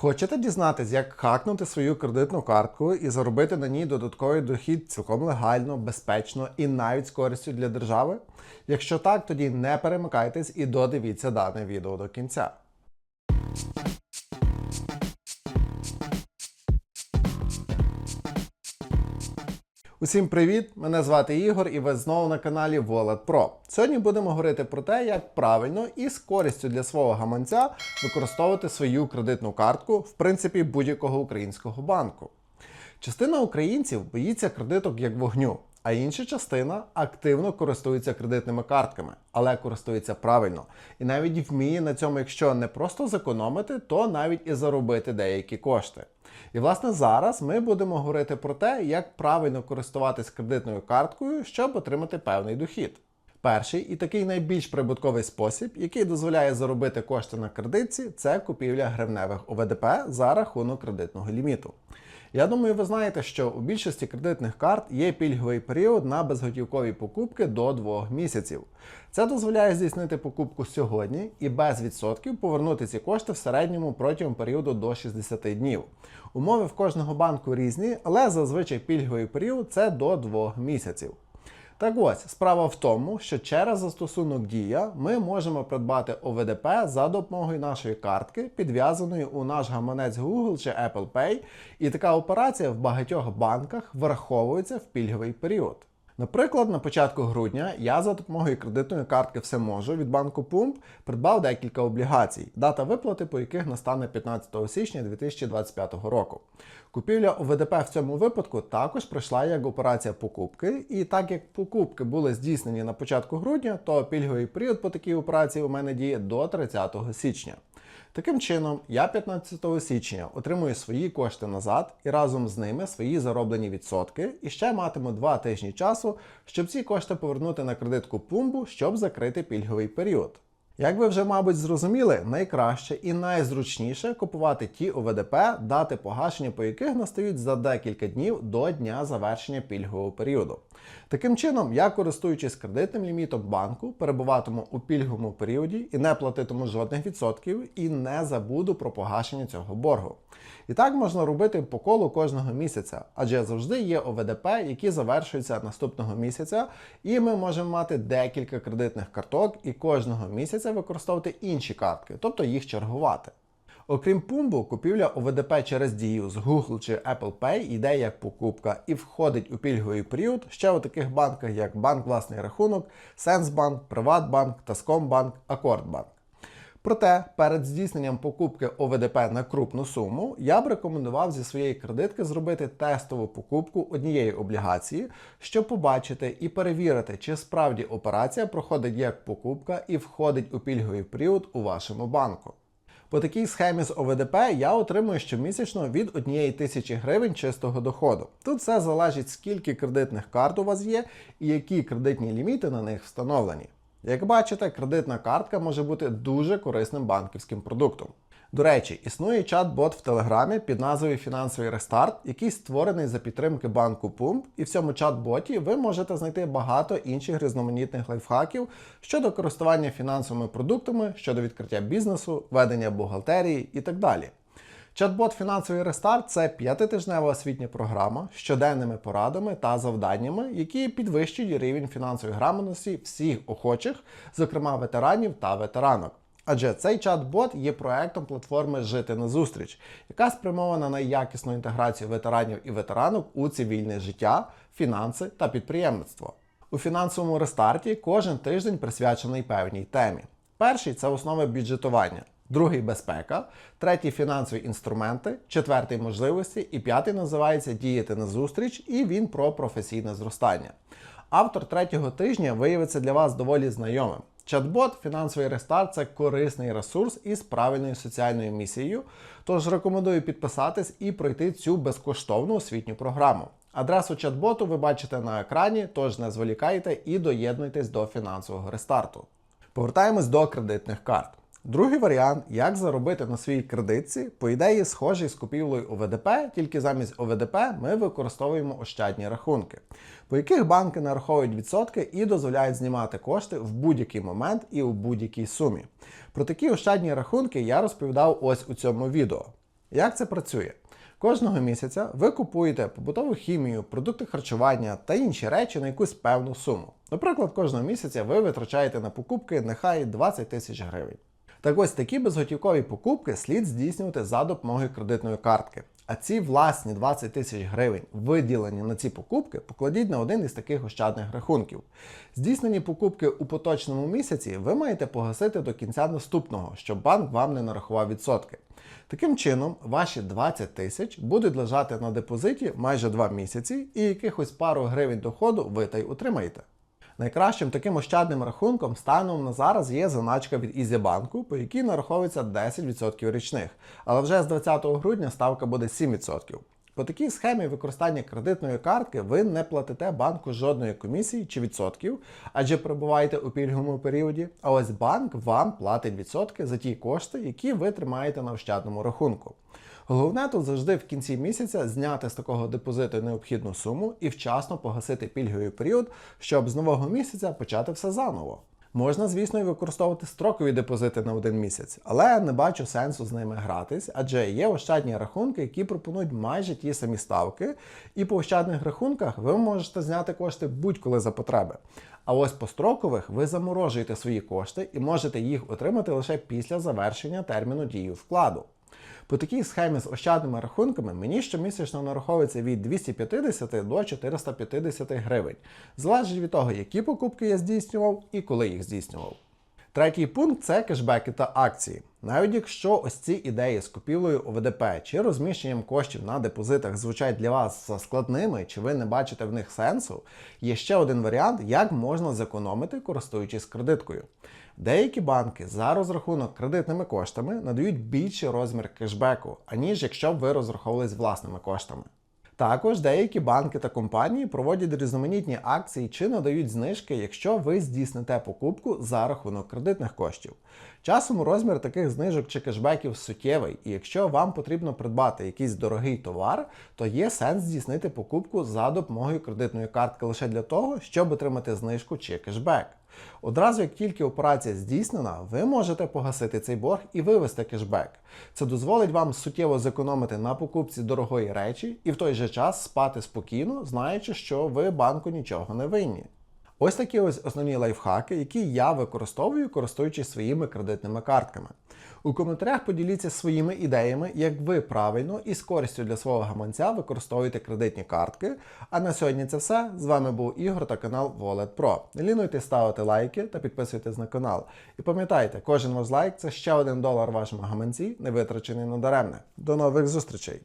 Хочете дізнатись, як хакнути свою кредитну картку і заробити на ній додатковий дохід цілком легально, безпечно і навіть з користю для держави? Якщо так, тоді не перемикайтесь і додивіться дане відео до кінця. Усім привіт! Мене звати Ігор і ви знову на каналі Wallet Pro. Сьогодні будемо говорити про те, як правильно і з користю для свого гаманця використовувати свою кредитну картку, в принципі, будь-якого українського банку. Частина українців боїться кредиток як вогню, а інша частина активно користується кредитними картками, але користується правильно. І навіть вміє на цьому, якщо не просто зекономити, то навіть і заробити деякі кошти. І власне зараз ми будемо говорити про те, як правильно користуватись кредитною карткою, щоб отримати певний дохід. Перший і такий найбільш прибутковий спосіб, який дозволяє заробити кошти на кредитці, це купівля гривневих ОВДП за рахунок кредитного ліміту. Я думаю, ви знаєте, що у більшості кредитних карт є пільговий період на безготівкові покупки до 2 місяців. Це дозволяє здійснити покупку сьогодні і без відсотків повернути ці кошти в середньому протягом періоду до 60 днів. Умови в кожного банку різні, але зазвичай пільговий період це до 2 місяців. Так ось, справа в тому, що через застосунок Дія ми можемо придбати ОВДП за допомогою нашої картки, підв'язаної у наш гаманець Google чи Apple Pay, і така операція в багатьох банках враховується в пільговий період. Наприклад, на початку грудня я за допомогою кредитної картки все можу від банку Пумп придбав декілька облігацій, дата виплати по яких настане 15 січня 2025 року. Купівля ОВДП в цьому випадку також пройшла як операція покупки, і так як покупки були здійснені на початку грудня, то пільговий період по такій операції у мене діє до 30 січня. Таким чином, я 15 січня отримую свої кошти назад і разом з ними свої зароблені відсотки, і ще матиму 2 тижні часу, щоб ці кошти повернути на кредитку пумбу, щоб закрити пільговий період. Як ви вже, мабуть, зрозуміли, найкраще і найзручніше купувати ті ОВДП, дати погашення по яких настають за декілька днів до дня завершення пільгового періоду. Таким чином, я, користуючись кредитним лімітом банку, перебуватиму у пільговому періоді і не платитиму жодних відсотків, і не забуду про погашення цього боргу. І так можна робити по колу кожного місяця, адже завжди є ОВДП, які завершуються наступного місяця, і ми можемо мати декілька кредитних карток і кожного місяця використовувати інші картки, тобто їх чергувати. Окрім пумбу, купівля ОВДП через дію з Google чи Apple Pay йде як покупка і входить у пільговий період ще у таких банках, як Банк Власний Рахунок, Сенсбанк, Приватбанк, Таскомбанк, Акордбанк. Проте перед здійсненням покупки ОВДП на крупну суму я б рекомендував зі своєї кредитки зробити тестову покупку однієї облігації, щоб побачити і перевірити, чи справді операція проходить як покупка і входить у пільговий період у вашому банку. По такій схемі з ОВДП я отримую щомісячно від 1 тисячі гривень чистого доходу. Тут все залежить, скільки кредитних карт у вас є і які кредитні ліміти на них встановлені. Як бачите, кредитна картка може бути дуже корисним банківським продуктом. До речі, існує чат-бот в Телеграмі під назвою Фінансовий рестарт, який створений за підтримки банку Pump, і в цьому чат-боті ви можете знайти багато інших різноманітних лайфхаків щодо користування фінансовими продуктами, щодо відкриття бізнесу, ведення бухгалтерії і так далі. Чат-бот Фінансовий рестарт це п'ятитижнева освітня програма з щоденними порадами та завданнями, які підвищують рівень фінансової грамотності всіх охочих, зокрема ветеранів та ветеранок. Адже цей чат-бот є проектом платформи Жити на зустріч, яка спрямована на якісну інтеграцію ветеранів і ветеранок у цивільне життя, фінанси та підприємництво. У фінансовому рестарті кожен тиждень присвячений певній темі. Перший це основи бюджетування, другий безпека, третій фінансові інструменти, четвертий можливості і п'ятий називається Діяти на зустріч, і він про професійне зростання. Автор третього тижня виявиться для вас доволі знайомим. Чат-бот Фінансовий рестарт це корисний ресурс із правильною соціальною місією. Тож рекомендую підписатись і пройти цю безкоштовну освітню програму. Адресу чат-боту ви бачите на екрані, тож не зволікайте і доєднуйтесь до фінансового рестарту. Повертаємось до кредитних карт. Другий варіант, як заробити на своїй кредитці, по ідеї схожий з купівлею ОВДП, тільки замість ОВДП ми використовуємо ощадні рахунки, по яких банки нараховують відсотки і дозволяють знімати кошти в будь-який момент і у будь-якій сумі. Про такі ощадні рахунки я розповідав ось у цьому відео. Як це працює? Кожного місяця ви купуєте побутову хімію, продукти харчування та інші речі на якусь певну суму. Наприклад, кожного місяця ви витрачаєте на покупки нехай 20 тисяч гривень. Так ось такі безготівкові покупки слід здійснювати за допомогою кредитної картки. А ці власні 20 тисяч гривень, виділені на ці покупки, покладіть на один із таких ощадних рахунків. Здійснені покупки у поточному місяці ви маєте погасити до кінця наступного, щоб банк вам не нарахував відсотки. Таким чином, ваші 20 тисяч будуть лежати на депозиті майже 2 місяці, і якихось пару гривень доходу ви та й отримаєте. Найкращим таким ощадним рахунком станом на зараз є заначка від Ізібанку, по якій нараховується 10% річних, але вже з 20 грудня ставка буде 7%. По такій схемі використання кредитної картки ви не платите банку жодної комісії чи відсотків, адже перебуваєте у пільговому періоді. А ось банк вам платить відсотки за ті кошти, які ви тримаєте на ощадному рахунку. Головне тут завжди в кінці місяця зняти з такого депозиту необхідну суму і вчасно погасити пільговий період, щоб з нового місяця почати все заново. Можна, звісно, і використовувати строкові депозити на один місяць, але не бачу сенсу з ними гратись, адже є ощадні рахунки, які пропонують майже ті самі ставки, і по ощадних рахунках ви можете зняти кошти будь-коли за потреби. А ось по строкових ви заморожуєте свої кошти і можете їх отримати лише після завершення терміну дії вкладу. По такій схемі з ощадними рахунками мені щомісячно нараховується від 250 до 450 гривень, залежить від того, які покупки я здійснював і коли їх здійснював. Третій пункт це кешбеки та акції. Навіть якщо ось ці ідеї з купівлею ОВДП чи розміщенням коштів на депозитах звучать для вас складними, чи ви не бачите в них сенсу, є ще один варіант, як можна зекономити, користуючись кредиткою. Деякі банки за розрахунок кредитними коштами надають більший розмір кешбеку, аніж якщо б ви розраховувались власними коштами. Також деякі банки та компанії проводять різноманітні акції чи надають знижки, якщо ви здійсните покупку за рахунок кредитних коштів. Часом розмір таких знижок чи кешбеків суттєвий, і якщо вам потрібно придбати якийсь дорогий товар, то є сенс здійснити покупку за допомогою кредитної картки лише для того, щоб отримати знижку чи кешбек. Одразу, як тільки операція здійснена, ви можете погасити цей борг і вивести кешбек. Це дозволить вам суттєво зекономити на покупці дорогої речі і в той же час спати спокійно, знаючи, що ви банку нічого не винні. Ось такі ось основні лайфхаки, які я використовую, користуючись своїми кредитними картками. У коментарях поділіться своїми ідеями, як ви правильно і з користю для свого гаманця використовуєте кредитні картки. А на сьогодні це все. З вами був Ігор та канал Wallet Pro. Не лінуйте ставити лайки та підписуйтесь на канал. І пам'ятайте, кожен ваш лайк це ще один долар вашому гаманці, не витрачений надаремне. До нових зустрічей!